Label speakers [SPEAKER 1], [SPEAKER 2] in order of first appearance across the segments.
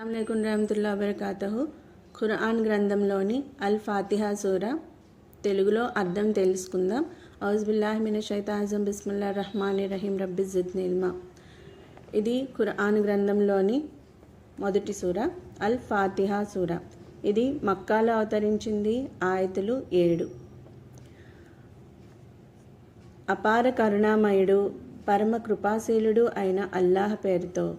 [SPEAKER 1] అస్సలం రహమతుల్లా వబర్కాతహు. ఖురాన్ గ్రంథంలోని అల్ ఫాతిహా సూర తెలుగులో అర్థం తెలుసుకుందాం. ఔజ్బిల్లాహిమిన షైతాజం బిస్మిల్లా రహమాన్ రహీం. రబ్బి నిల్మా ఇది ఖురాన్ గ్రంథంలోని మొదటి సూర అల్ ఫాతిహా సూర. ఇది మక్కాలో అవతరించింది ఆయతులు ఏడు. అపార కరుణామయుడు పరమ కృపాశీలుడు అయిన అల్లాహ్ పేరుతో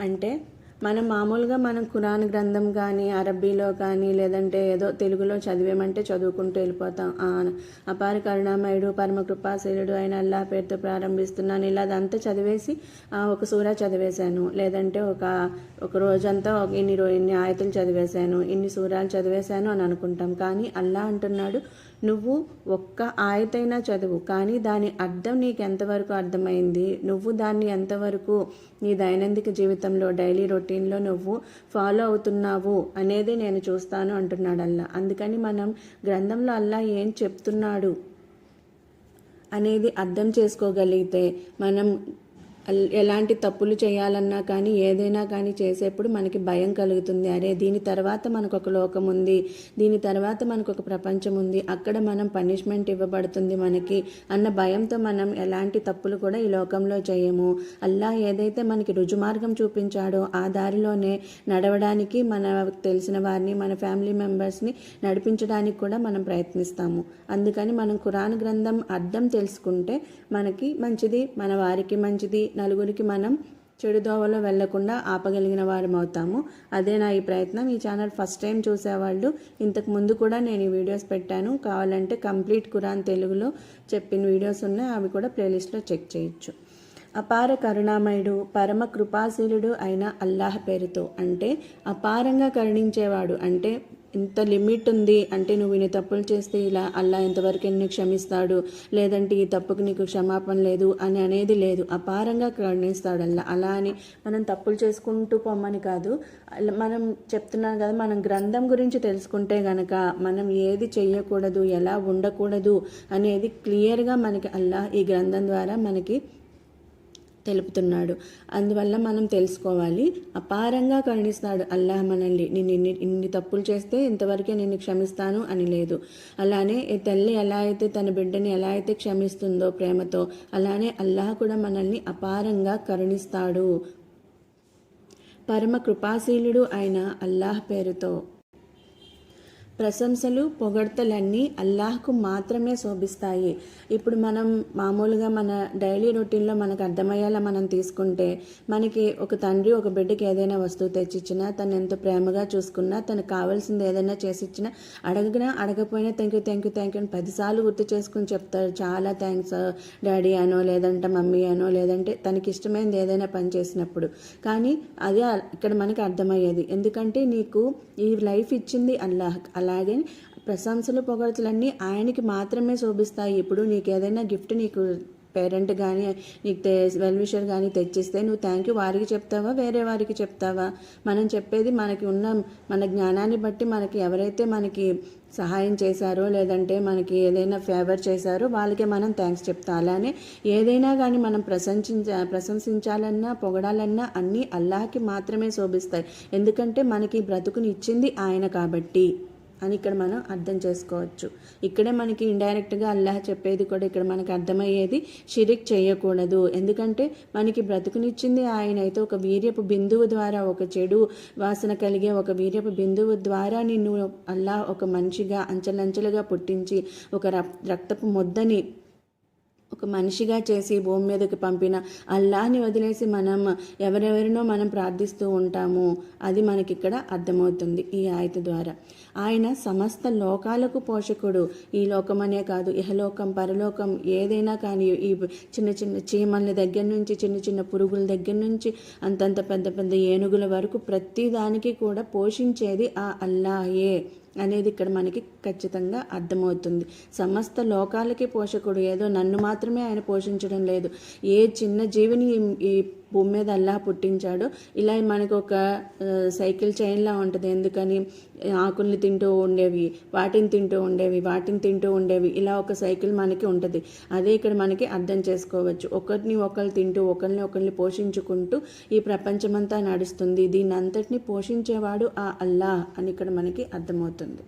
[SPEAKER 1] అంటే మనం మామూలుగా మనం కురాన్ గ్రంథం కానీ అరబ్బీలో కానీ లేదంటే ఏదో తెలుగులో చదివేమంటే చదువుకుంటూ వెళ్ళిపోతాం. ఆ, అపార కరుణామయుడు పరమకృపాశీలుడు అయిన అల్లా పేరుతో ప్రారంభిస్తున్నాను ఇలా అదంతా చదివేసి ఒక సూర చదివేశాను. లేదంటే ఒక ఒక రోజంతా ఒక ఇన్ని రో ఇన్ని ఆయతలు చదివేశాను ఇన్ని సూరాలు చదివేశాను అని అనుకుంటాం. కానీ అల్లా అంటున్నాడు నువ్వు ఒక్క ఆయతైనా చదువు కానీ దాని అర్థం నీకు ఎంతవరకు అర్థమైంది? నువ్వు దాన్ని ఎంతవరకు నీ దైనందిక జీవితంలో డైలీ రొటీన్లో నువ్వు ఫాలో అవుతున్నావు అనేది నేను చూస్తాను అంటున్నాడు అల్లా అందుకని మనం గ్రంథంలో అల్లా ఏం చెప్తున్నాడు అనేది అర్థం చేసుకోగలిగితే మనం ఎలాంటి తప్పులు చేయాలన్నా కానీ ఏదైనా కానీ చేసేప్పుడు మనకి భయం కలుగుతుంది. అరే దీని తర్వాత మనకు ఒక లోకం ఉంది. దీని తర్వాత మనకు ఒక ప్రపంచం ఉంది. అక్కడ మనం పనిష్మెంట్ ఇవ్వబడుతుంది మనకి అన్న భయంతో మనం ఎలాంటి తప్పులు కూడా ఈ లోకంలో చేయము. అల్లా ఏదైతే మనకి రుజుమార్గం చూపించాడో ఆ దారిలోనే నడవడానికి మన తెలిసిన వారిని మన ఫ్యామిలీ మెంబర్స్ని నడిపించడానికి కూడా మనం ప్రయత్నిస్తాము. అందుకని మనం కురాన్ గ్రంథం అర్థం తెలుసుకుంటే మనకి మంచిది మన వారికి మంచిది నలుగురికి మనం చెడు దోవలో వెళ్ళకుండా ఆపగలిగిన వారం అవుతాము. అదే నా ఈ ప్రయత్నం. ఈ ఛానల్ ఫస్ట్ టైం చూసేవాళ్ళు ఇంతకు ముందు కూడా నేను ఈ వీడియోస్ పెట్టాను. కావాలంటే కంప్లీట్ కురాన్ తెలుగులో చెప్పిన వీడియోస్ ఉన్నాయి అవి కూడా ప్లేలిస్ట్లో చెక్ చేయొచ్చు. అపార కరుణామయుడు పరమ కృపాశీలుడు అయిన అల్లాహ్ పేరుతో. అంటే అపారంగా కరుణించేవాడు. అంటే ఇంత లిమిట్ ఉంది. అంటే నువ్వు ఇన్ని తప్పులు చేస్తే ఇలా అల్లా ఇంతవరకు నిన్ను క్షమిస్తాడు. లేదంటే ఈ తప్పుకు నీకు క్షమాపణ లేదు అని అనేది లేదు. అపారంగా కరుణిస్తాడు అల్లా అలా అని మనం తప్పులు చేసుకుంటూ పొమ్మని కాదు. అలా మనం చెప్తున్నాం కదా మనం గ్రంథం గురించి తెలుసుకుంటే గనక మనం ఏది చేయకూడదు ఎలా ఉండకూడదు అనేది క్లియర్గా మనకి అల్లా ఈ గ్రంథం ద్వారా మనకి తెలుపుతున్నాడు. అందువల్ల మనం తెలుసుకోవాలి అపారంగా కరుణిస్తాడు. అల్లాహ్ మనల్ని నేను ఇన్ని ఇన్ని తప్పులు చేస్తే ఇంతవరకే నేను క్షమిస్తాను అని లేదు. అలానే ఈ తల్లి ఎలా అయితే తన బిడ్డని ఎలా అయితే క్షమిస్తుందో ప్రేమతో అలానే అల్లాహ్ కూడా మనల్ని అపారంగా కరుణిస్తాడు. పరమ కృపాశీలుడు అయిన అల్లాహ్ పేరుతో. ప్రశంసలు పొగడ్తలన్నీ అల్లాహ్కు మాత్రమే శోభిస్తాయి. ఇప్పుడు మనం మామూలుగా మన డైలీ రొటీన్లో మనకు అర్థమయ్యేలా మనం తీసుకుంటే మనకి ఒక తండ్రి ఒక బిడ్డకి ఏదైనా వస్తువు తెచ్చిచ్చినా తను ఎంతో ప్రేమగా చూసుకున్నా తనకు కావాల్సింది ఏదైనా చేసిచ్చినా అడగనా అడగపోయినా thank you thank you thank you అని పదిసార్లు గుర్తు చేసుకుని చెప్తారు. చాలా థ్యాంక్స్ డాడీ అనో లేదంటే మమ్మీ అనో లేదంటే తనకి ఇష్టమైనది ఏదైనా పని చేసినప్పుడు. కానీ అదే ఇక్కడ మనకి అర్థమయ్యేది. ఎందుకంటే నీకు ఈ లైఫ్ ఇచ్చింది అల్లాహ్ అలాగే ప్రశంసలు పొగడతలన్నీ ఆయనకి మాత్రమే శోభిస్తాయి. ఇప్పుడు నీకు ఏదైనా గిఫ్ట్ నీకు పేరెంట్ కానీ నీకు తె వెల్ కానీ తెచ్చిస్తే నువ్వు థ్యాంక్ యూ వారికి చెప్తావా? వేరే వారికి చెప్తావా? మనం చెప్పేది మనకి ఉన్న మన జ్ఞానాన్ని బట్టి మనకి ఎవరైతే మనకి సహాయం చేశారో లేదంటే మనకి ఏదైనా ఫేవర్ చేశారో వాళ్ళకే మనం థ్యాంక్స్ చెప్తాం. అలానే ఏదైనా కానీ మనం ప్రశంసించ ప్రశంసించాలన్నా పొగడాలన్నా అన్నీ అల్లాహకి మాత్రమే శోభిస్తాయి. ఎందుకంటే మనకి బ్రతుకుని ఇచ్చింది ఆయన కాబట్టి. అని ఇక్కడ మనం అర్థం చేసుకోవచ్చు. ఇక్కడే మనకి ఇండైరెక్ట్గా అల్లాహ్ చెప్పేది కూడా ఇక్కడ మనకి అర్థమయ్యేది షిరిక్ చేయకూడదు. ఎందుకంటే మనకి బ్రతుకునిచ్చింది ఆయన అయితే ఒక వీర్యపు బిందువు ద్వారా ఒక చెడు వాసన కలిగే ఒక వీర్యపు బిందువు ద్వారా నిన్ను అల్లాహ్ ఒక మనిషిగా అంచెలంచెలుగా పుట్టించి ఒక రక్- రక్తపు ముద్దని ఒక మనిషిగా చేసి భూమి మీదకి పంపిన అల్లాని వదిలేసి మనం ఎవరెవరినో మనం ప్రార్థిస్తూ ఉంటాము అది మనకి ఇక్కడ అర్థమవుతుంది ఈ ఆయత ద్వారా. ఆయన సమస్త లోకాలకు పోషకుడు. ఈ లోకమనే కాదు ఇహలోకం పరలోకం ఏదైనా కానీ ఈ చిన్న చిన్న చీమల దగ్గర నుంచి చిన్న చిన్న పురుగుల దగ్గర నుంచి అంతంత పెద్ద పెద్ద ఏనుగుల వరకు ప్రతి దానికి కూడా పోషించేది ఆ అల్లాయే అనేది ఇక్కడ మనకి ఖచ్చితంగా అర్థమవుతుంది. సమస్త లోకాలకి పోషకుడు ఏదో నన్ను మాత్రమే ఆయన పోషించడం లేదు. ఏ చిన్న జీవిని ఈ- భూమి మీద అల్లా పుట్టించాడు. ఇలా మనకు ఒక సైకిల్ చైన్లా ఉంటుంది. ఎందుకని? ఆకుల్ని తింటూ ఉండేవి వాటిని తింటూ ఉండేవి వాటిని తింటూ ఉండేవి. ఇలా ఒక సైకిల్ మనకి ఉంటుంది. అదే ఇక్కడ మనకి అర్థం చేసుకోవచ్చు. ఒకరిని ఒకరు తింటూ ఒకరిని ఒకరిని పోషించుకుంటూ ఈ ప్రపంచమంతా నడుస్తుంది. దీని అంతటిని పోషించేవాడు ఆ అల్లా అని ఇక్కడ మనకి అర్థమవుతుంది.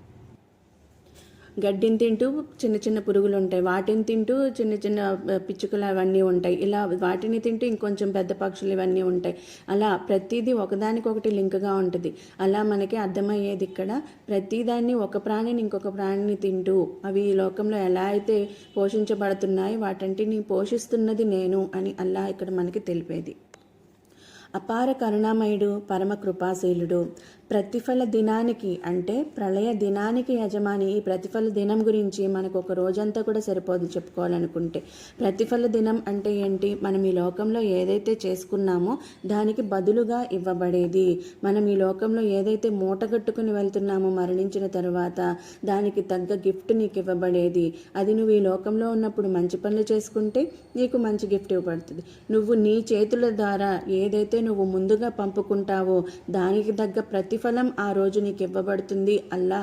[SPEAKER 1] గడ్డిని తింటూ చిన్న చిన్న పురుగులు ఉంటాయి. వాటిని తింటూ చిన్న చిన్న పిచ్చుకలు అవన్నీ ఉంటాయి. ఇలా వాటిని తింటూ ఇంకొంచెం పెద్ద పక్షులు ఇవన్నీ ఉంటాయి. అలా ప్రతిదీ ఒకదానికొకటి లింక్గా ఉంటుంది. అలా మనకి అర్థమయ్యేది ఇక్కడ ప్రతిదాన్ని ఒక ప్రాణిని ఇంకొక ప్రాణిని తింటూ అవి ఈ లోకంలో ఎలా అయితే పోషించబడుతున్నాయి వాటంటిని పోషిస్తున్నది నేను అని అల్లా ఇక్కడ మనకి తెలిపేది. అపార కరుణామయుడు పరమ కృపాశీలుడు. ప్రతిఫల దినానికి అంటే ప్రళయ దినానికి యజమాని ఈ ప్రతిఫల దినం గురించి మనకు ఒక రోజంతా కూడా సరిపోదు చెప్పుకోవాలనుకుంటే. ప్రతిఫల దినం అంటే ఏంటి? మనం ఈ లోకంలో ఏదైతే చేసుకున్నామో దానికి బదులుగా ఇవ్వబడేది. మనం ఈ లోకంలో ఏదైతే మూటగట్టుకుని వెళ్తున్నామో మరణించిన తర్వాత దానికి తగ్గ గిఫ్ట్ నీకు ఇవ్వబడేది. అది నువ్వు ఈ లోకంలో ఉన్నప్పుడు మంచి పనులు చేసుకుంటే నీకు మంచి గిఫ్ట్ ఇవ్వబడుతుంది. నువ్వు నీ చేతుల ద్వారా ఏదైతే నువ్వు ముందుగా పంపుకుంటావో దానికి తగ్గ ప్రతిఫలం ఆ రోజు నీకు ఇవ్వబడుతుంది అల్లా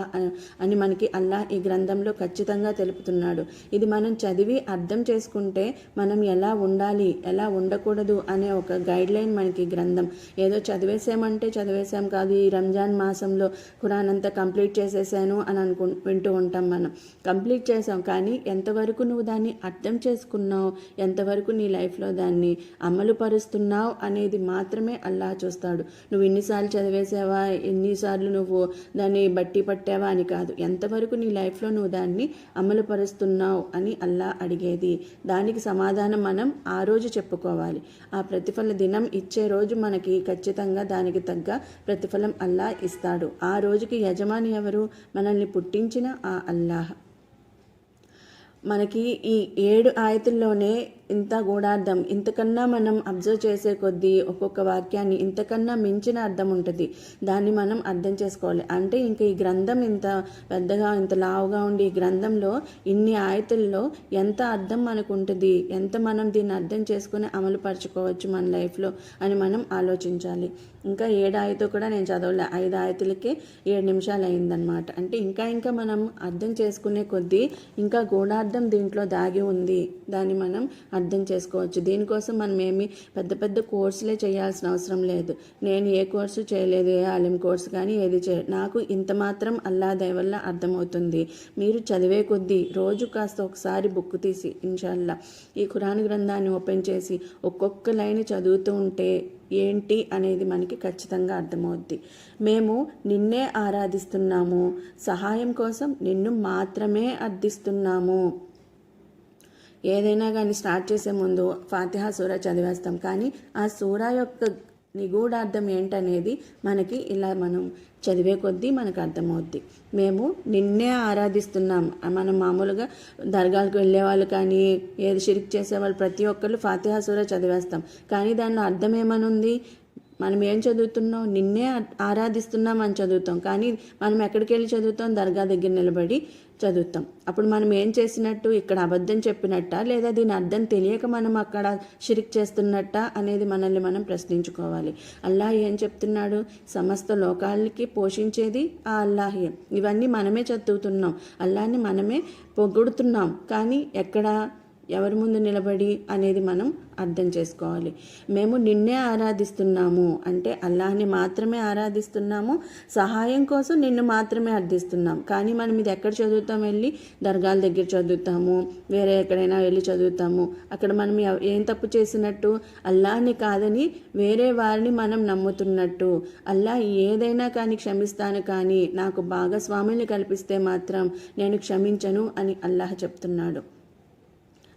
[SPEAKER 1] అని మనకి అల్లా ఈ గ్రంథంలో ఖచ్చితంగా తెలుపుతున్నాడు. ఇది మనం చదివి అర్థం చేసుకుంటే మనం ఎలా ఉండాలి ఎలా ఉండకూడదు అనే ఒక గైడ్ లైన్ మనకి గ్రంథం. ఏదో చదివేసామంటే చదివేసాం కాదు ఈ రంజాన్ మాసంలో ఖురాన్ అంతా కంప్లీట్ చేసేసాను అని అనుకు వింటూ ఉంటాం మనం. కంప్లీట్ చేసాం కానీ ఎంతవరకు నువ్వు దాన్ని అర్థం చేసుకున్నావు ఎంతవరకు నీ లైఫ్లో దాన్ని అమలు పరుస్తున్నావు అనేది మాత్రం మాత్రమే అల్లా చూస్తాడు. నువ్వు ఎన్నిసార్లు చదివేసావా? ఎన్నిసార్లు నువ్వు దాన్ని బట్టి పట్టావా అని కాదు. ఎంతవరకు నీ లైఫ్లో నువ్వు దాన్ని అమలు పరుస్తున్నావు అని అల్లా అడిగేది. దానికి సమాధానం మనం ఆ రోజు చెప్పుకోవాలి. ఆ ప్రతిఫల దినం ఇచ్చే రోజు మనకి ఖచ్చితంగా దానికి తగ్గ ప్రతిఫలం అల్లా ఇస్తాడు. ఆ రోజుకి యజమాని ఎవరు? మనల్ని పుట్టించిన ఆ అల్లాహ్. మనకి ఈ ఏడు ఆయతుల్లోనే ఇంత గూఢార్థం. ఇంతకన్నా మనం అబ్జర్వ్ చేసే కొద్దీ ఒక్కొక్క వాక్యాన్ని ఇంతకన్నా మించిన అర్థం ఉంటుంది. దాన్ని మనం అర్థం చేసుకోవాలి. అంటే ఇంకా ఈ గ్రంథం ఇంత పెద్దగా ఇంత లావుగా ఉండి ఈ గ్రంథంలో ఇన్ని ఆయతుల్లో ఎంత అర్థం మనకు ఉంటుంది? ఎంత మనం దీన్ని అర్థం చేసుకుని అమలు పరచుకోవచ్చు మన లైఫ్లో అని మనం ఆలోచించాలి. ఇంకా ఏడు ఆయతో కూడా నేను చదవలే. ఐదు ఆయతులకే ఏడు నిమిషాలు అయిందనమాట అంటే ఇంకా ఇంకా మనం అర్థం చేసుకునే కొద్దీ ఇంకా గూఢార్థం దీంట్లో దాగి ఉంది. దాన్ని మనం అర్థం చేసుకోవచ్చు. దీనికోసం మనం ఏమి పెద్ద పెద్ద కోర్సులే చేయాల్సిన అవసరం లేదు. నేను ఏ కోర్సు చేయలేదు ఏ ఆలిం కోర్సు కానీ ఏది చే నాకు ఇంత మాత్రం అల్లా వల్ల అర్థమవుతుంది. మీరు చదివే కొద్దీ రోజు కాస్త ఒకసారి బుక్ తీసి ఇన్షాల్లా ఈ ఖురాన్ గ్రంథాన్ని ఓపెన్ చేసి ఒక్కొక్క లైన్ చదువుతూ ఉంటే ఏంటి అనేది మనకి ఖచ్చితంగా అర్థమవుద్ది. మేము నిన్నే ఆరాధిస్తున్నాము. సహాయం కోసం నిన్ను మాత్రమే అర్థిస్తున్నాము. ఏదైనా కానీ స్టార్ట్ చేసే ముందు ఫాతిహా సూర చదివేస్తాం. కానీ ఆ సూర యొక్క నిగూఢార్థం ఏంటనేది మనకి ఇలా మనం చదివే కొద్దీ మనకు అర్థమవుద్ది. మేము నిన్నే ఆరాధిస్తున్నాం. మనం మామూలుగా దర్గాలకు వెళ్ళే వాళ్ళు కానీ ఏది షిరిక్ చేసేవాళ్ళు ప్రతి ఒక్కళ్ళు ఫాతిహా సూర చదివేస్తాం. కానీ దానిలో అర్థం ఏమనుంది? మనం ఏం చదువుతున్నాం? నిన్నే ఆరాధిస్తున్నాం అని చదువుతాం. కానీ మనం ఎక్కడికి వెళ్ళి చదువుతాం? దర్గా దగ్గర నిలబడి చదువుతాం. అప్పుడు మనం ఏం చేసినట్టు ఇక్కడ అబద్ధం చెప్పినట్ట? లేదా దీని అర్థం తెలియక మనం అక్కడ షిరిక్ చేస్తున్నట్ట? అనేది మనల్ని మనం ప్రశ్నించుకోవాలి. అల్లాహ్ ఏం చెప్తున్నాడు? సమస్త లోకాలకి పోషించేది ఆ అల్లాహే. ఇవన్నీ మనమే చదువుతున్నాం. అల్లాహ్ని మనమే పొగుడుతున్నాం. కానీ ఎక్కడ ఎవరి ముందు నిలబడి అనేది మనం అర్థం చేసుకోవాలి. మేము నిన్నే ఆరాధిస్తున్నాము అంటే అల్లాహ్ని మాత్రమే ఆరాధిస్తున్నాము సహాయం కోసం నిన్ను మాత్రమే అర్థిస్తున్నాం. కానీ మనం ఇది ఎక్కడ చదువుతాం వెళ్ళి? దర్గాల దగ్గర చదువుతాము వేరే ఎక్కడైనా వెళ్ళి చదువుతాము. అక్కడ మనం ఏం తప్పు చేసినట్టు? అల్లాహ్ని కాదని వేరే వారిని మనం నమ్ముతున్నట్టు. అల్లా ఏదైనా కానీ క్షమిస్తాను కానీ నాకు భాగస్వాముల్ని కల్పిస్తే మాత్రం నేను క్షమించను అని అల్లాహ్ చెప్తున్నాడు.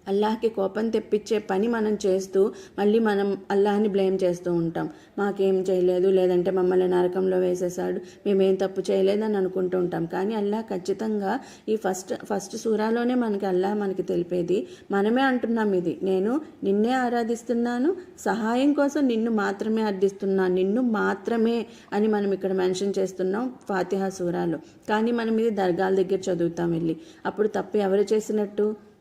[SPEAKER 1] అల్లాహ్కి కోపం తెప్పించే పని మనం చేస్తూ మళ్ళీ మనం అల్లాహ్ని బ్లేమ్ చేస్తూ ఉంటాం. మాకేం చేయలేదు లేదంటే మమ్మల్ని నరకంలో వేసేసాడు మేమేం తప్పు చేయలేదని అనుకుంటూ ఉంటాం. కానీ అల్లాహ్ ఖచ్చితంగా ఈ ఫస్ట్ ఫస్ట్ సూరాలోనే మనకి అల్లాహ్ మనకి తెలిపేది మనమే అంటున్నాం ఇది. నేను నిన్నే ఆరాధిస్తున్నాను సహాయం కోసం నిన్ను మాత్రమే అర్థిస్తున్నాను నిన్ను మాత్రమే అని మనం ఇక్కడ మెన్షన్ చేస్తున్నాం ఫాతిహా సూరాలో. కానీ మనం ఇది దర్గాల దగ్గర చదువుతాం వెళ్ళి. అప్పుడు తప్పు ఎవరు చేసినట్టు?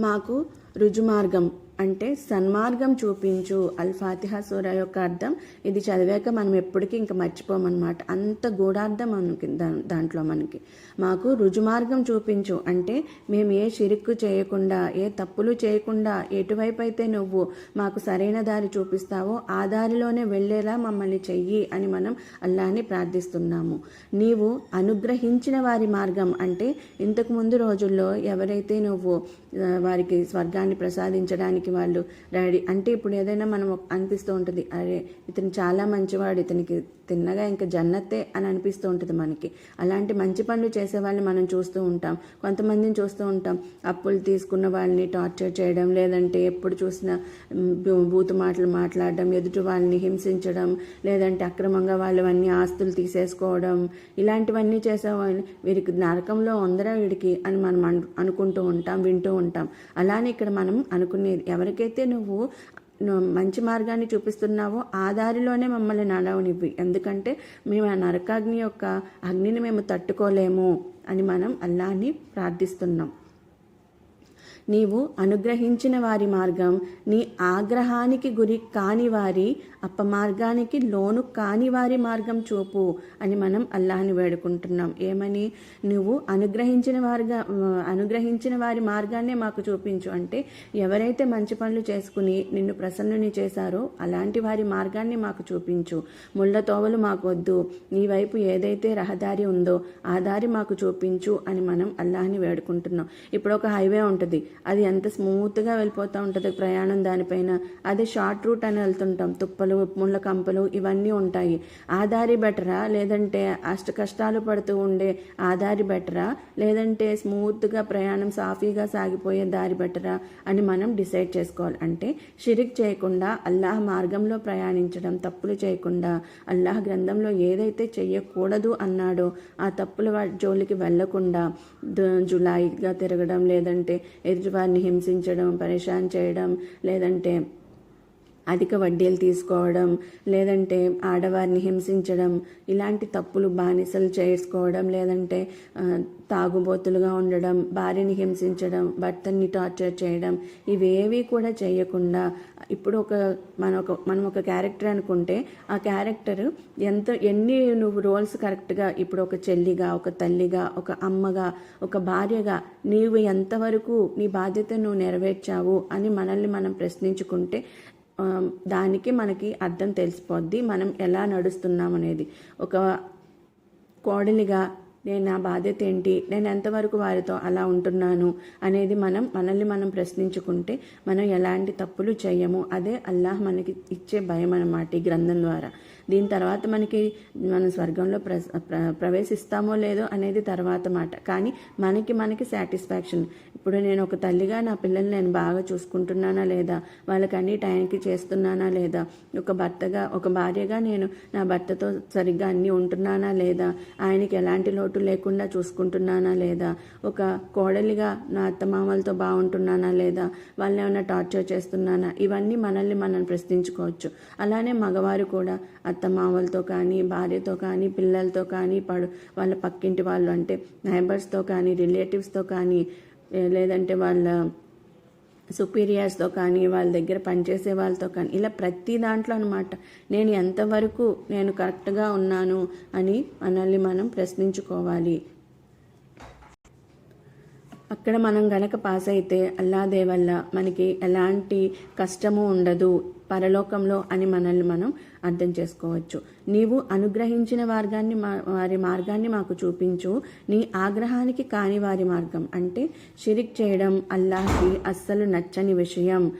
[SPEAKER 1] మాకు రుజుమార్గం. అంటే సన్మార్గం చూపించు అల్ ఫాతిహా సూర యొక్క అర్థం. ఇది చదివాక మనం ఎప్పటికీ ఇంకా మర్చిపోమన్నమాట. అంత గూఢార్థం మనకి దాంట్లో మనకి. మాకు రుజుమార్గం చూపించు. అంటే మేము ఏ చిరుక్కు చేయకుండా ఏ తప్పులు చేయకుండా ఎటువైపు అయితే నువ్వు మాకు సరైన దారి చూపిస్తావో ఆ దారిలోనే వెళ్ళేలా మమ్మల్ని చెయ్యి అని మనం అల్లాని ప్రార్థిస్తున్నాము. నీవు అనుగ్రహించిన వారి మార్గం. అంటే ఇంతకుముందు రోజుల్లో ఎవరైతే నువ్వు వారికి స్వర్గాన్ని ప్రసాదించడానికి వాళ్ళు డాడీ అంటే ఇప్పుడు ఏదైనా మనం అనిపిస్తూ ఉంటుంది. అరే ఇతను చాలా మంచివాడు ఇతనికి తిన్నగా ఇంకా జన్నత్తే అని అనిపిస్తూ ఉంటుంది మనకి. అలాంటి మంచి పనులు చేసే వాళ్ళని మనం చూస్తూ ఉంటాం. కొంతమందిని చూస్తూ ఉంటాం. అప్పులు తీసుకున్న వాళ్ళని టార్చర్ చేయడం లేదంటే ఎప్పుడు చూసినా బూతు మాటలు మాట్లాడడం ఎదుటి వాళ్ళని హింసించడం లేదంటే అక్రమంగా వాళ్ళు అన్నీ ఆస్తులు తీసేసుకోవడం ఇలాంటివన్నీ చేసేవాళ్ళని వీరికి నరకంలో ఉందరా వీడికి అని మనం అనుకుంటూ ఉంటాం వింటూ ఉంటాం. అలానే ఇక్కడ మనం అనుకునేది ఎవరికైతే నువ్వు మంచి మార్గాన్ని చూపిస్తున్నావో ఆ దారిలోనే మమ్మల్ని నడవనివ్వి. ఎందుకంటే మేము ఆ నరకాగ్ని యొక్క అగ్నిని మేము తట్టుకోలేము అని మనం అల్లాన్ని ప్రార్థిస్తున్నాం. నీవు అనుగ్రహించిన వారి మార్గం నీ ఆగ్రహానికి గురి కాని వారి అపమార్గానికి లోను కాని వారి మార్గం చూపు అని మనం అల్లాహని వేడుకుంటున్నాం. ఏమని? నువ్వు అనుగ్రహించిన వారిగా అనుగ్రహించిన వారి మార్గాన్నే మాకు చూపించు. అంటే ఎవరైతే మంచి పనులు చేసుకుని నిన్ను ప్రసన్నుని చేశారో అలాంటి వారి మార్గాన్ని మాకు చూపించు. ముళ్ళ తోవలు మాకు వద్దు నీ వైపు ఏదైతే రహదారి ఉందో ఆ దారి మాకు చూపించు అని మనం అల్లాహని వేడుకుంటున్నాం. ఇప్పుడు ఒక హైవే ఉంటుంది. అది ఎంత స్మూత్గా వెళ్ళిపోతూ ఉంటుంది ప్రయాణం దానిపైన. అదే షార్ట్ రూట్ అని వెళ్తుంటాం. తుప్పలు ముళ్ళ కంపలు ఇవన్నీ ఉంటాయి. ఆధారి బెటరా? లేదంటే అష్ట కష్టాలు పడుతూ ఉండే ఆధారి బెటరా? లేదంటే స్మూత్గా ప్రయాణం సాఫీగా సాగిపోయే దారి బెటరా అని మనం డిసైడ్ చేసుకోవాలి. అంటే షిరిక్ చేయకుండా అల్లాహ్ మార్గంలో ప్రయాణించడం తప్పులు చేయకుండా అల్లాహ్ గ్రంథంలో ఏదైతే చేయకూడదు అన్నాడో ఆ తప్పుల జోలికి వెళ్ళకుండా జులాయిగా తిరగడం లేదంటే ఎదుటివారిని హింసించడం పరేషాన్ చేయడం లేదంటే అధిక వడ్డీలు తీసుకోవడం లేదంటే ఆడవారిని హింసించడం ఇలాంటి తప్పులు బానిసలు చేసుకోవడం లేదంటే తాగుబోతులుగా ఉండడం భార్యని హింసించడం భర్తని టార్చర్ చేయడం ఇవేవి కూడా చేయకుండా ఇప్పుడు ఒక మన ఒక మనం ఒక క్యారెక్టర్ అనుకుంటే ఆ క్యారెక్టర్ ఎంత ఎన్ని నువ్వు రోల్స్ కరెక్ట్గా ఇప్పుడు ఒక చెల్లిగా ఒక తల్లిగా ఒక అమ్మగా ఒక భార్యగా నీవు ఎంతవరకు నీ బాధ్యత నువ్వు నెరవేర్చావు అని మనల్ని మనం ప్రశ్నించుకుంటే దానికి మనకి అర్థం తెలిసిపోద్ది. మనం ఎలా నడుస్తున్నాం అనేది. ఒక కోడలిగా నేను నా బాధ్యత ఏంటి? నేను ఎంతవరకు వారితో అలా ఉంటున్నాను అనేది మనం మనల్ని మనం ప్రశ్నించుకుంటే మనం ఎలాంటి తప్పులు చేయము. అదే అల్లాహ్ మనకి ఇచ్చే భయం అన్నమాట ఈ గ్రంథం ద్వారా. దీని తర్వాత మనకి మన స్వర్గంలో ప్ర ప్ర- ప్రవేశిస్తామో లేదో అనేది తర్వాత మాట. కానీ మనకి మనకి సాటిస్ఫాక్షన్. ఇప్పుడు నేను ఒక తల్లిగా నా పిల్లల్ని నేను బాగా చూసుకుంటున్నానా లేదా? వాళ్ళకి అన్ని టైంకి చేస్తున్నానా లేదా? ఒక భర్తగా ఒక భార్యగా నేను నా భర్తతో సరిగ్గా అన్నీ ఉంటున్నానా లేదా? ఆయనకి ఎలాంటి లోటు లేకుండా చూసుకుంటున్నానా లేదా? ఒక కోడలిగా నా అత్తమామలతో బాగుంటున్నానా లేదా? వాళ్ళని ఏమైనా టార్చర్ చేస్తున్నానా? ఇవన్నీ మనల్ని మనం ప్రశ్నించుకోవచ్చు. అలానే మగవారు కూడా అత్తమామలతో కానీ భార్యతో కానీ పిల్లలతో కానీ పడు వాళ్ళ పక్కింటి వాళ్ళు అంటే నైబర్స్తో కానీ రిలేటివ్స్తో కానీ లేదంటే వాళ్ళ సుపీరియర్స్తో కానీ వాళ్ళ దగ్గర పనిచేసే వాళ్ళతో కానీ ఇలా ప్రతి దాంట్లో అనమాట నేను ఎంతవరకు నేను కరెక్ట్గా ఉన్నాను అని మనల్ని మనం ప్రశ్నించుకోవాలి. అక్కడ మనం గనక పాస్ అయితే అల్లాదే వల్ల మనకి ఎలాంటి కష్టము ఉండదు పరలోకంలో అని మనల్ని మనం అర్థం చేసుకోవచ్చు. నీవు అనుగ్రహించిన మార్గాన్ని మా- వారి మార్గాన్ని మాకు చూపించు. నీ ఆగ్రహానికి కాని వారి మార్గం. అంటే షిరిక్ చేయడం అల్లాహ్కి అస్సలు నచ్చని విషయం.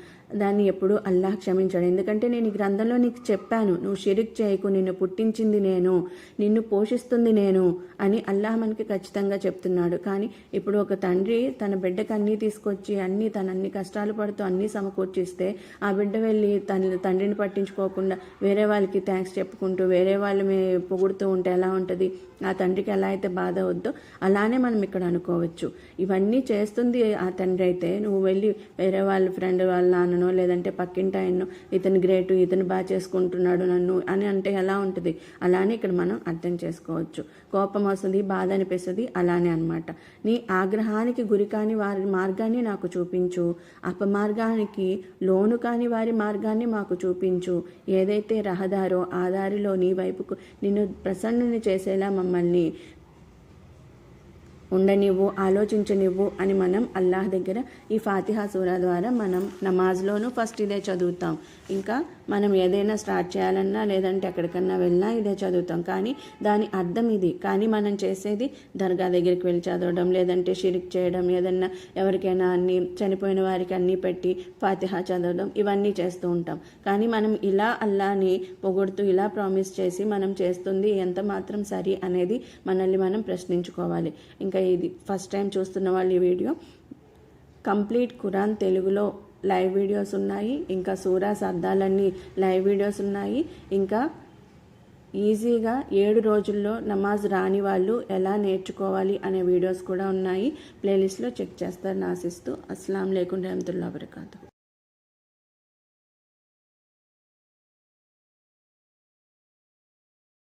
[SPEAKER 1] దాన్ని ఎప్పుడు అల్లాహ్ క్షమించాడు. ఎందుకంటే నేను ఈ గ్రంథంలో నీకు చెప్పాను నువ్వు షిరిక్ చేయకు నిన్ను పుట్టించింది నేను నిన్ను పోషిస్తుంది నేను అని అల్లాహ్ మనకి ఖచ్చితంగా చెప్తున్నాడు. కానీ ఇప్పుడు ఒక తండ్రి తన బిడ్డకు అన్నీ తీసుకొచ్చి అన్నీ తన అన్ని కష్టాలు పడుతూ అన్నీ సమకూర్చిస్తే ఆ బిడ్డ వెళ్ళి తన తండ్రిని పట్టించుకోకుండా వేరే వాళ్ళకి థ్యాంక్స్ చెప్పుకుంటూ వేరే వాళ్ళు పొగుడుతూ ఉంటే ఎలా ఉంటుంది? ఆ తండ్రికి ఎలా అయితే బాధ వద్దో అలానే మనం ఇక్కడ అనుకోవచ్చు. ఇవన్నీ చేస్తుంది ఆ తండ్రి అయితే నువ్వు వెళ్ళి వేరే వాళ్ళ ఫ్రెండ్ వాళ్ళ నాన్న చేసుకుంటున్నానో లేదంటే పక్కింటి ఆయన్నో ఇతను గ్రేటు ఇతను బాగా చేసుకుంటున్నాడు నన్ను అని అంటే ఎలా ఉంటుంది? అలానే ఇక్కడ మనం అర్థం చేసుకోవచ్చు. కోపం వస్తుంది బాధ అనిపిస్తుంది అలానే అనమాట నీ ఆగ్రహానికి గురి కాని వారి మార్గాన్ని నాకు చూపించు. అపమార్గానికి లోను కాని వారి మార్గాన్ని మాకు చూపించు. ఏదైతే రహదారో ఆ దారిలో నీ వైపుకు నిన్ను ప్రసన్నుని చేసేలా మమ్మల్ని ఉండనివ్వు ఆలోచించనివ్వు అని మనం అల్లాహ్ దగ్గర ఈ ఫాతిహా సూరా ద్వారా మనం నమాజ్లోనూ ఫస్ట్ ఇదే చదువుతాం. ఇంకా మనం ఏదైనా స్టార్ట్ చేయాలన్నా లేదంటే ఎక్కడికన్నా వెళ్ళినా ఇదే చదువుతాం. కానీ దాని అర్థం ఇది. కానీ మనం చేసేది దర్గా దగ్గరికి వెళ్ళి చదవడం లేదంటే షిరిక్ చేయడం ఏదన్నా ఎవరికైనా అన్ని చనిపోయిన వారికి అన్నీ పెట్టి ఫాతిహా చదవడం ఇవన్నీ చేస్తూ ఉంటాం. కానీ మనం ఇలా అల్లాని పొగుడుతూ ఇలా ప్రామిస్ చేసి మనం చేస్తుంది ఎంత మాత్రం సరి అనేది మనల్ని మనం ప్రశ్నించుకోవాలి. ఇంకా ఇది ఫస్ట్ టైం చూస్తున్న వాళ్ళు ఈ వీడియో. కంప్లీట్ ఖురాన్ తెలుగులో లైవ్ వీడియోస్ ఉన్నాయి. ఇంకా సూరాస్ అద్దాలన్నీ లైవ్ వీడియోస్ ఉన్నాయి. ఇంకా ఈజీగా ఏడు రోజుల్లో నమాజ్ రాని వాళ్ళు ఎలా నేర్చుకోవాలి అనే వీడియోస్ కూడా ఉన్నాయి. ప్లేలిస్ట్లో చెక్ చేస్తారని ఆశిస్తూ అస్సలం లేకుండా రహమతుల్లా వరకాతు